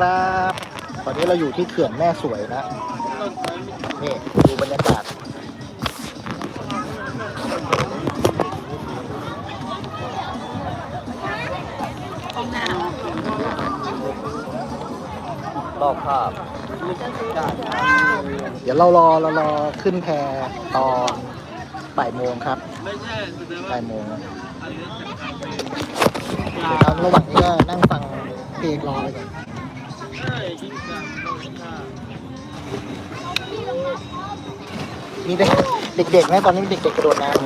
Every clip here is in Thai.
ครับ ตอนนี้เราอยู่ที่เขื่อนแม่สวยนะ นี่ดูบรรยากาศ รอบภาพ เดี๋ยวเรารอเรารอขึ้นแพตอนบ่ายโมงครับบ่ายโมงเดี๋ยวครับระหว่างนี้ก็นั่งฟังเพลงรอไปก่อน มีเด็กเด็กๆนะตอนนี้มีเด็กๆกระโดดน้ำ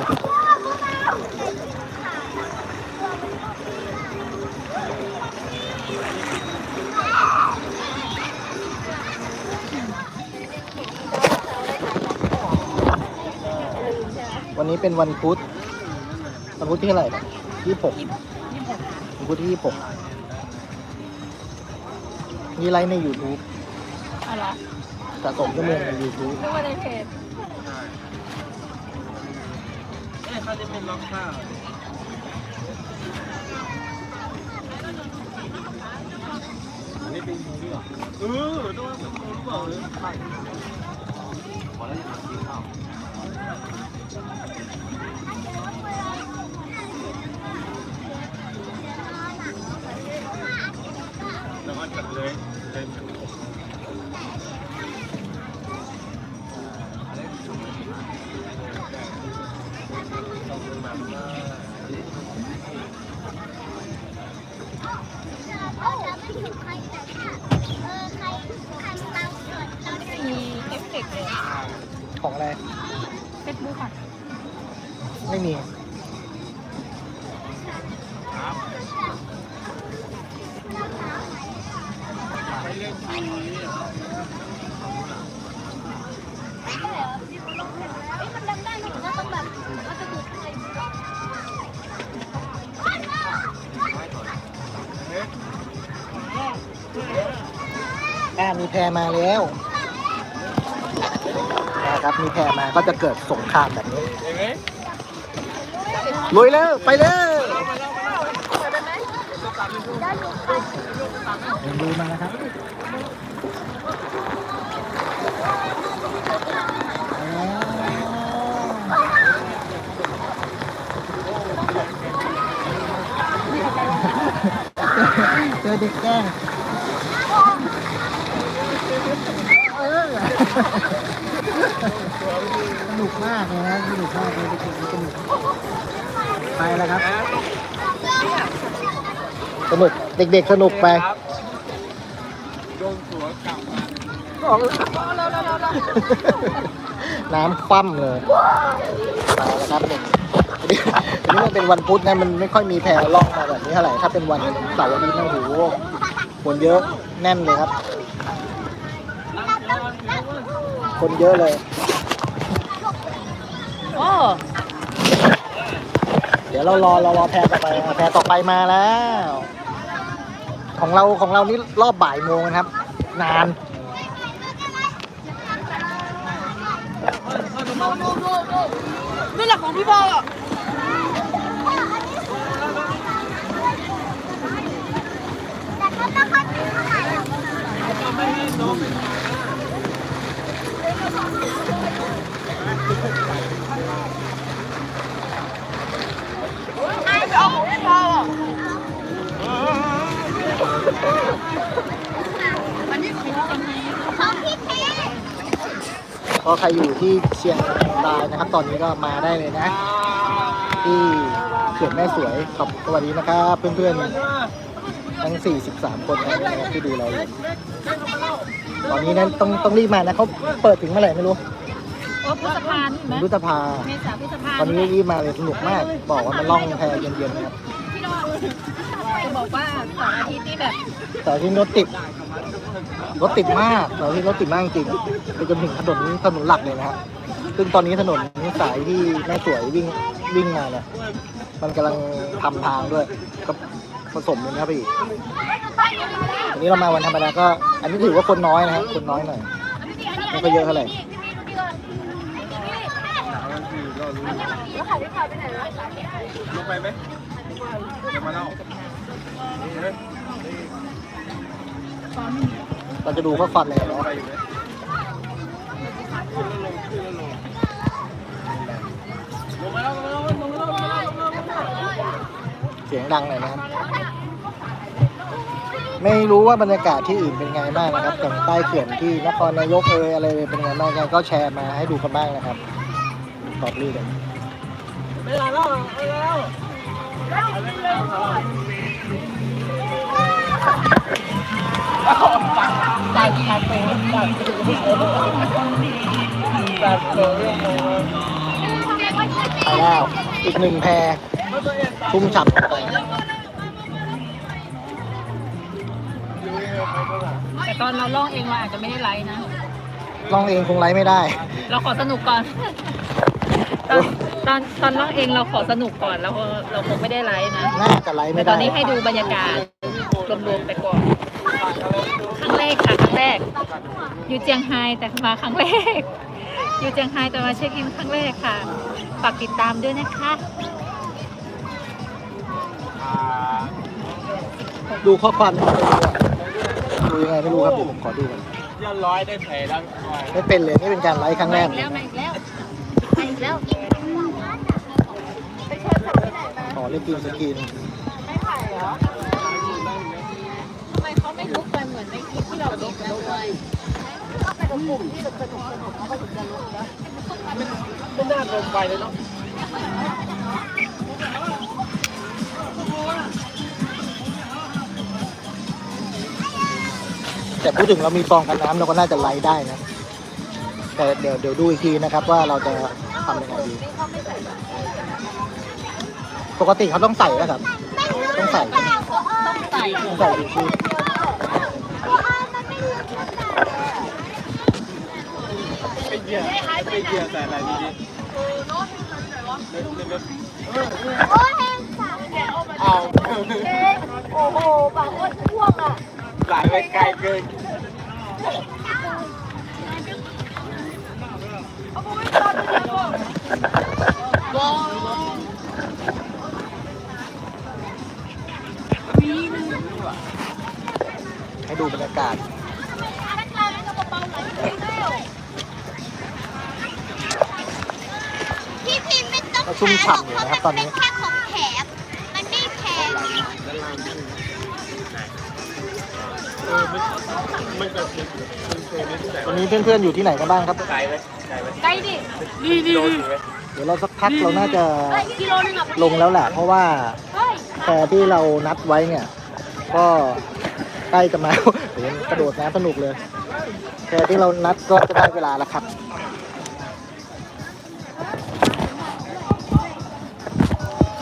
วันนี้เป็นวันพุธวันพุธที่เท่าไหร่ยี่สิบหกวันพุธที่ยี่สิบหก มีไลฟ์ใน YouTube อะไรสะสมชั่วโมงใน YouTube นึกว่าในเพจเขาจะเป็นรองเท้านี่เป็นมูนี่หรอเออต้องเป็นมูหรือเปล่าเลยใช่ขอแล้วจะทำกินข้าว เลยเลยมีเอฟเฟกต์เลยของอะไรเฟซบุ๊กอะ ไม่มี มีแพรมาแล้วนะครับมีแพรมาก็จะเกิดสงครามแบบนี้เห็นไหมลุยแล้วไปเลยดูมาแล้วครับเจอเด็กแกล้งเออ สนุกมากเลยนะสนุกมากเลยเด็กๆสนุกไปแล้วครับสนุกเด็กๆสนุกไปโดนสวนกลับมาน้ำคว่ำเลยไปแล้วครับเด็กวันนี้วันนี้มันเป็นวันพุธนะมันไม่ค่อยมีแพรล่องมาแบบนี้เท่าไหร่ถ้าเป็นวันเสาร์อาทิตย์นะโอ้โหคนเยอะแน่นเลยครับ คนเยอะเลยโอ้เดี๋ยวเรารอเรารอแพรต่อไปอะแพรต่อไปมาแล้ว ของเราของเรานี่รอบบ่ายโมงนะครับ นานนี่แหละของพี่บอลอะ ก็ใครอยู่ที่เชียงรายนะครับ ตอนนี้ก็มาได้เลยนะ ที่เขื่อนแม่สวยขอบสวัสดีนะครับ เพื่อนๆทั้ง 43 คนนะที่ดูเราอยู่ ตอนนี้นั้นต้องต้องรีบมานะเขาเปิดถึงเมื่อไหร่ไม่รู้โอ้พฤษภานี่เห็นไหมพฤษภา เมษาพฤษภาตอนนี้รีบมาเลยสนุกมาก บอกว่ามันล่องแพเย็นๆนะครับพี่น้องจะบอกว่าเสาร์อาทิตย์นี่แบบแต่ที่รถติดรถติดมากแต่ที่รถติดมากจริงไปจนถึงถนนถนนหลักเลยนะครับซึ่งตอนนี้ถนนสายที่แม่สวยวิ่งวิ่งมาเนี่ยมันกำลังทำทางด้วยก็ผสมเลยนะครับพี่ วันนี้เรามาวันธรรมดาก็ อันนี้ถือว่าคนน้อยนะครับ คนน้อยหน่อยไม่ค่อยเยอะเท่าไหร่ลงไปไหมจะมาเล่าเราจะดูข้อความอะไรเนาะไปอยู่เลยขึ้นแล้วลงขึ้นแล้วลงลงมาแล้วลงมาแล้วลงมาแล้วลงมาแล้วลงมาแล้วเสียงดังหน่อยนะครับ ไม่รู้ว่าบรรยากาศที่อื่นเป็นไงบ้างนะครับอย่างใต้เขื่อนที่นครนายกเอยอะไรเป็นไงบ้างกันก็แชร์มาให้ดูกันบ้างนะครับตอบรีกันไม่ได้แล้วไม่ได้แล้วตัดตัดไปตัดตัดเลยแล้วอีกหนึ่งแพรชุ่มฉ่ำ ต่ตอนเราล่องเองเราอาจจะไม่ได้ไลฟ์นะ ลองเองคงไลฟ์ไม่ได้ เราขอสนุกก่อน ตอนตอนตอนล่องเองเราขอสนุกก่อนแล้วเราคงไม่ได้ไลฟ์นะ น่าจะไลฟ์แต่ไม่ตได้อนนี้ให้ดูบรรยากาศรวมๆไปก่อนครั้งแรกค่ะครั้งแรก อยู่เจียงไฮ้แต่มาครั้งแรก อยู่เจียงไฮ้แต่มาเช็คอินครั้งแรกค่ะฝากติดตามด้วยนะคะดูข้อความนี้ดู ยังไงไม่รู้ครับเดี๋ยวผมขอดูกันยอดร้อยได้แผลแล้วไม่เป็นเลยนี่เป็นการไลฟ์ครั้งแรกมาอีกแล้วมาอีกแล้วมาอีกแล้วขอเล่นกินสกินทำไมเขาไม่ลุกไปเหมือนในคลิปที่เราดูกันเลยไม่น่าลงไปเลยเนาะ แต่พูดถึงเรามีฟองกันน้ำเราก็น่าจะไลฟ์ได้นะ แต่เดี๋ยวเดี๋ยวดูอีกทีนะครับ ว่าเราจะทำยังไงดี ปกติเขาต้องใส่นะครับ ต้องใส่ต้องใส่ต้องใส่ชูชีพไอ้เหี้ยไอ้เหี้ยแต่อะไรดีเอาโอ้โหปากอ้วนพ่วงอะ หลายไปไกลเกินให้ดูบรรยากาศพี่พิมพ์ไม่ต้องก็ชุ่มฉ่ำอยู่นะครับตอนนี้แค่ของแถมมันไม่แพง วันนี้เพื่อนๆอยู่ที่ไหนกันบ้างครับ ไกลไหมไกลไหมใกลดิดีดีเดี๋ยวเราสักพักเราน่าจะเฮ้กิโลนึงอะลงแล้วแหละเพราะว่าแพรที่เรานัดไว้เนี่ย ก็ใกล้จะมาโอ้โหกระโดดน้ำสนุกเลยแพรที่เรานัดก็จะได้เวลาแล้วครับ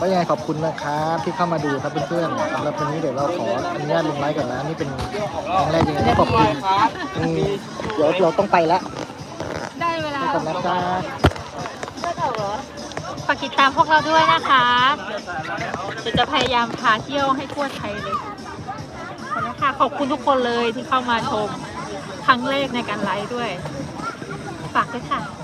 ก็ยังไงขอบคุณนะครับที่เข้ามาดูครับเพื่อนๆสำหรับวันนี้เดี๋ยวเราขออนุญาตลงไลค์ก่อนนะนี่เป็นครั้งแรกยังไงก็ขอบคุณอืมเดี๋ยวเราต้องไปแล้วได้เวลาไปก่อนนะจ๊ะฝากติดตามพวกเราด้วยนะคะเดี๋ยวจะพยายามพาเที่ยวให้ทั่วไทยเลยขอบคุณค่ะขอบคุณทุกคนเลยที่เข้ามาชม ครั้งแรกในการไลฟ์ด้วย ฝากด้วยค่ะ